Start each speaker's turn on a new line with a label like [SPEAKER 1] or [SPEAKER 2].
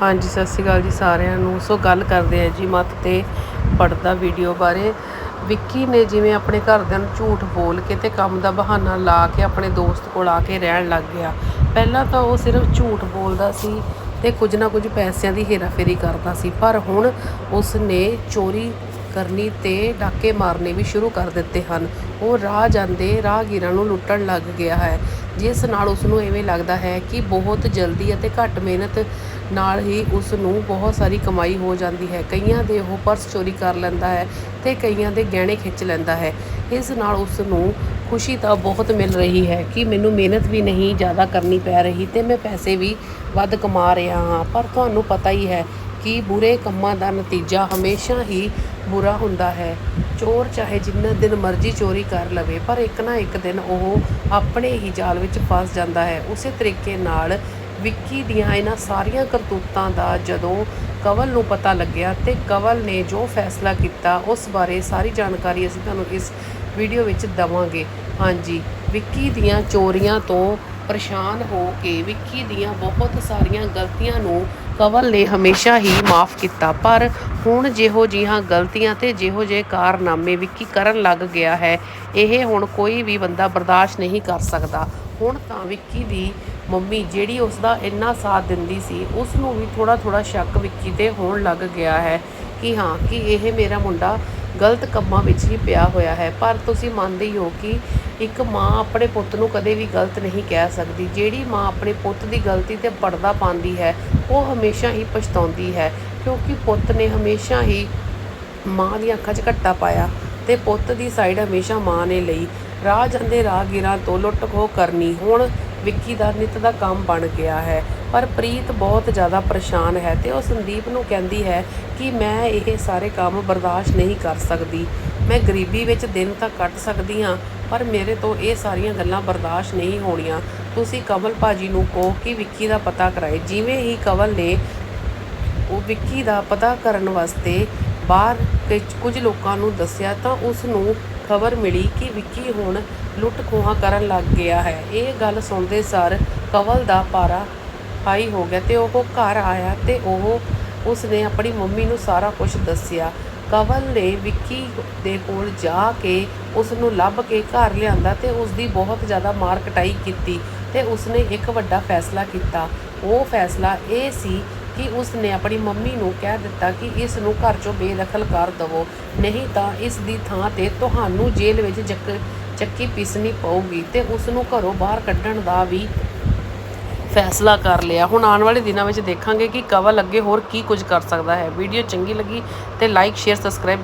[SPEAKER 1] ਹਾਂਜੀ, ਸਤਿ ਸ਼੍ਰੀ ਅਕਾਲ ਜੀ ਸਾਰਿਆਂ ਨੂੰ। ਸੋ ਗੱਲ ਕਰਦੇ ਆ ਜੀ ਮੱਤ ਤੇ ਪੜਦਾ ਵੀਡੀਓ ਬਾਰੇ। ਵਿੱਕੀ ਨੇ ਜਿਵੇਂ ਆਪਣੇ ਘਰਦਿਆਂ ਨੂੰ ਝੂਠ ਬੋਲ ਕੇ ਤੇ ਕੰਮ ਦਾ ਬਹਾਨਾ ਲਾ ਕੇ ਆਪਣੇ ਦੋਸਤ ਕੋਲ ਆ ਕੇ ਰਹਿਣ ਲੱਗ ਗਿਆ। ਪਹਿਲਾਂ ਤਾਂ ਉਹ ਸਿਰਫ ਝੂਠ ਬੋਲਦਾ ਸੀ ਤੇ ਕੁਝ ਨਾ ਕੁਝ ਪੈਸਿਆਂ ਦੀ ਹੇਰਾਫੇਰੀ ਕਰਦਾ ਸੀ। ਪਰ ਹੁਣ ਉਸ ਨੇ ਚੋਰੀ ਕਰਨੀ ਤੇ ਡਾਕੇ ਮਾਰਨੇ ਵੀ ਸ਼ੁਰੂ ਕਰ ਦਿੱਤੇ ਹਨ। ਉਹ ਰਾਹ ਜਾਂਦੇ ਰਾਹਗੀਰਾਂ ਨੂੰ ਲੁੱਟਣ ਲੱਗ ਗਿਆ ਹੈ। ਜਿਸ ਨਾਲ ਉਸ ਨੂੰ ਐਵੇਂ ਲੱਗਦਾ ਹੈ ਕਿ ਬਹੁਤ ਜਲਦੀ ਅਤੇ ਘੱਟ ਮਿਹਨਤ ਨਾਲ ਹੀ ਉਸ ਨੂੰ ਬਹੁਤ ਸਾਰੀ ਕਮਾਈ ਹੋ ਜਾਂਦੀ ਹੈ। ਕਈਆਂ ਦੇ ਉਹ ਪਰਸ ਚੋਰੀ ਕਰ ਲੈਂਦਾ ਹੈ ਤੇ ਕਈਆਂ ਦੇ ਗਹਿਣੇ ਖਿੱਚ ਲੈਂਦਾ ਹੈ। ਇਸ ਨਾਲ ਉਸ ਨੂੰ ਖੁਸ਼ੀ ਤਾਂ ਬਹੁਤ ਮਿਲ ਰਹੀ ਹੈ ਕਿ ਮੈਨੂੰ ਮਿਹਨਤ ਵੀ ਨਹੀਂ ਜ਼ਿਆਦਾ ਕਰਨੀ ਪੈ ਰਹੀ ਤੇ ਮੈਂ ਪੈਸੇ ਵੀ ਵੱਧ ਕਮਾ ਰਿਹਾ ਹਾਂ। ਪਰ ਤੁਹਾਨੂੰ ਪਤਾ ਹੀ ਹੈ ਕਿ ਬੁਰੇ ਕੰਮਾਂ ਦਾ ਨਤੀਜਾ ਹਮੇਸ਼ਾ ਹੀ ਬੁਰਾ ਹੁੰਦਾ ਹੈ। ਚੋਰ ਚਾਹੇ ਜਿੰਨਾ ਦਿਨ ਮਰਜ਼ੀ ਚੋਰੀ ਕਰ ਲਵੇ, ਪਰ ਇੱਕ ਨਾ ਇੱਕ ਦਿਨ ਉਹ ਆਪਣੇ ਹੀ ਜਾਲ ਵਿੱਚ ਫਸ ਜਾਂਦਾ ਹੈ। ਉਸੇ ਤਰੀਕੇ ਨਾਲ ਵਿੱਕੀ ਦੀਆਂ ਇਹਨਾਂ ਸਾਰੀਆਂ ਕਰਤੂਤਾਂ ਦਾ ਜਦੋਂ ਕਵਲ ਨੂੰ ਪਤਾ ਲੱਗਿਆ ਤੇ ਕਵਲ ਨੇ ਜੋ ਫੈਸਲਾ ਕੀਤਾ, ਉਸ ਬਾਰੇ ਸਾਰੀ ਜਾਣਕਾਰੀ ਅਸੀਂ ਤੁਹਾਨੂੰ ਇਸ ਵੀਡੀਓ ਵਿੱਚ ਦਵਾਂਗੇ। ਹਾਂਜੀ, ਵਿੱਕੀ ਦੀਆਂ ਚੋਰੀਆਂ ਤੋਂ ਪਰੇਸ਼ਾਨ ਹੋ ਕੇ ਵਿੱਕੀ ਦੀਆਂ ਬਹੁਤ ਸਾਰੀਆਂ ਗਲਤੀਆਂ ਨੂੰ ਕਵਲ ਨੇ ਹਮੇਸ਼ਾ ਹੀ ਮਾਫ ਕੀਤਾ, ਪਰ ਹੁਣ ਜਿਹੋ ਜਿਹੀਆਂ ਗਲਤੀਆਂ ਤੇ ਜਿਹੋ ਜਿਹੇ ਕਾਰਨਾਮੇ ਵਿੱਕੀ ਕਰਨ ਲੱਗ ਗਿਆ ਹੈ, ਇਹ ਹੁਣ ਕੋਈ ਵੀ ਬੰਦਾ ਬਰਦਾਸ਼ਤ ਨਹੀਂ ਕਰ ਸਕਦਾ। ਹੁਣ ਤਾਂ ਵਿੱਕੀ ਦੀ ਮੰਮੀ ਜਿਹੜੀ ਉਸ ਦਾ ਇੰਨਾ ਸਾਥ ਦਿੰਦੀ ਸੀ ਉਸ ਨੂੰ ਵੀ ਥੋੜਾ ਥੋੜਾ ਸ਼ੱਕ ਵਿੱਕੀ ਤੇ ਹੋਣ ਲੱਗ ਗਿਆ ਹੈ ਕਿ ਹਾਂ, ਕਿ ਇਹ ਮੇਰਾ ਮੁੰਡਾ ਗਲਤ ਕੰਮਾਂ ਵਿੱਚ ਹੀ ਪਿਆ ਹੋਇਆ ਹੈ। ਪਰ ਤੁਸੀਂ ਮੰਨਦੇ ਹੀ ਹੋ ਕਿ ਇੱਕ ਮਾਂ ਆਪਣੇ ਪੁੱਤ ਨੂੰ ਕਦੇ ਵੀ ਗਲਤ ਨਹੀਂ ਕਹਿ ਸਕਦੀ। ਜਿਹੜੀ ਮਾਂ ਆਪਣੇ ਪੁੱਤ ਦੀ ਗਲਤੀ ਤੇ ਪਰਦਾ ਪਾਉਂਦੀ ਹੈ, ਉਹ ਹਮੇਸ਼ਾ ਹੀ ਪਛਤਾਉਂਦੀ ਹੈ, ਕਿਉਂਕਿ ਪੁੱਤ ਨੇ ਹਮੇਸ਼ਾ ਹੀ ਮਾਂ ਦੀਆਂ ਅੱਖਾਂ 'ਚ ਘੱਟਾ ਪਾਇਆ ਤੇ ਪੁੱਤ ਦੀ ਸਾਈਡ ਹਮੇਸ਼ਾ ਮਾਂ ਨੇ ਲਈ। ਰਾਹ ਜਾਂਦੇ ਰਾਹਗੀਰਾਂ ਤੋਂ ਲੁੱਟ ਖੋਹ ਕਰਨੀ ਹੁਣ ਵਿੱਕੀ ਦਾ ਨਿੱਤ ਦਾ ਕੰਮ ਬਣ ਗਿਆ ਹੈ। ਪਰ ਪ੍ਰੀਤ ਬਹੁਤ ਜ਼ਿਆਦਾ ਪਰੇਸ਼ਾਨ ਹੈ ਤੇ ਉਹ ਸੰਦੀਪ ਨੂੰ ਕਹਿੰਦੀ ਹੈ ਕਿ ਮੈਂ ਇਹ ਸਾਰੇ ਕੰਮ ਬਰਦਾਸ਼ਤ ਨਹੀਂ ਕਰ ਸਕਦੀ। ਮੈਂ ਗਰੀਬੀ ਵਿੱਚ ਦਿਨ ਤਾਂ ਕੱਟ ਸਕਦੀ ਹਾਂ, ਪਰ ਮੇਰੇ ਤੋਂ ਇਹ ਸਾਰੀਆਂ ਗੱਲਾਂ ਬਰਦਾਸ਼ਤ ਨਹੀਂ ਹੋਣੀਆਂ। ਤੁਸੀਂ ਕਮਲ ਭਾਜੀ ਨੂੰ ਕਹੋ ਕਿ ਵਿੱਕੀ ਦਾ ਪਤਾ ਕਰਾਏ। ਜਿਵੇਂ ਹੀ ਕਵਲ ਨੇ ਉਹ ਵਿੱਕੀ ਦਾ ਪਤਾ ਕਰਨ ਵਾਸਤੇ ਬਾਹਰ ਕੁਝ ਲੋਕਾਂ ਨੂੰ ਦੱਸਿਆ ਤਾਂ ਉਸ ਨੂੰ ਖਬਰ ਮਿਲੀ ਕਿ ਵਿੱਕੀ ਹੁਣ ਲੁੱਟ ਖੋਹਾਂ ਕਰਨ ਲੱਗ ਗਿਆ ਹੈ। ਇਹ ਗੱਲ ਸੁਣਦੇ ਸਾਰ ਕਵਲ ਦਾ ਪਾਰਾ ਹਾਈ ਹੋ ਗਿਆ ਤੇ ਉਹ ਘਰ ਆਇਆ ਤੇ ਉਹ ਉਸ ਨੇ ਆਪਣੀ ਮੰਮੀ ਨੂੰ ਸਾਰਾ ਕੁਝ ਦੱਸਿਆ। ਕਵਲ ਨੇ ਵਿੱਕੀ ਦੇ ਕੋਲ ਜਾ ਕੇ ਉਸ ਨੂੰ ਲੱਭ ਕੇ ਘਰ ਲਿਆਂਦਾ ਤੇ ਉਸ ਦੀ ਬਹੁਤ ਜ਼ਿਆਦਾ ਮਾਰ ਕਟਾਈ ਕੀਤੀ ਤੇ ਉਸ ਨੇ ਇੱਕ ਵੱਡਾ ਫੈਸਲਾ ਕੀਤਾ। ਉਹ ਫੈਸਲਾ ਇਹ ਸੀ ਕਿ ਉਸ ਨੇ ਆਪਣੀ ਮੰਮੀ ਨੂੰ ਕਹਿ ਦਿੱਤਾ ਕਿ ਇਸ ਨੂੰ ਘਰ ਚੋਂ ਬੇਦਖਲ ਕਰ ਦਵੋ, ਨਹੀਂ ਤਾਂ ਇਸ ਦੀ ਥਾਂ ਤੇ ਤੁਹਾਨੂੰ ਜੇਲ੍ਹ ਵਿੱਚ ਜੱਕ ਚੱਕੀ ਪੀਸਣੀ ਪਊਗੀ ਤੇ ਉਸ ਨੂੰ ਘਰੋਂ ਬਾਹਰ ਕੱਢਣ ਦਾ ਵੀ ਫੈਸਲਾ ਕਰ ਲਿਆ। ਹੁਣ ਆਉਣ ਵਾਲੇ ਦਿਨਾਂ ਵਿੱਚ ਦੇਖਾਂਗੇ ਕਿ ਕਵਲ ਅੱਗੇ ਹੋਰ ਕੀ ਕੁਝ ਕਰ ਸਕਦਾ ਹੈ। ਵੀਡੀਓ ਚੰਗੀ ਲੱਗੀ ਤੇ ਲਾਈਕ ਸ਼ੇਅਰ ਸਬਸਕ੍ਰਾਈਬ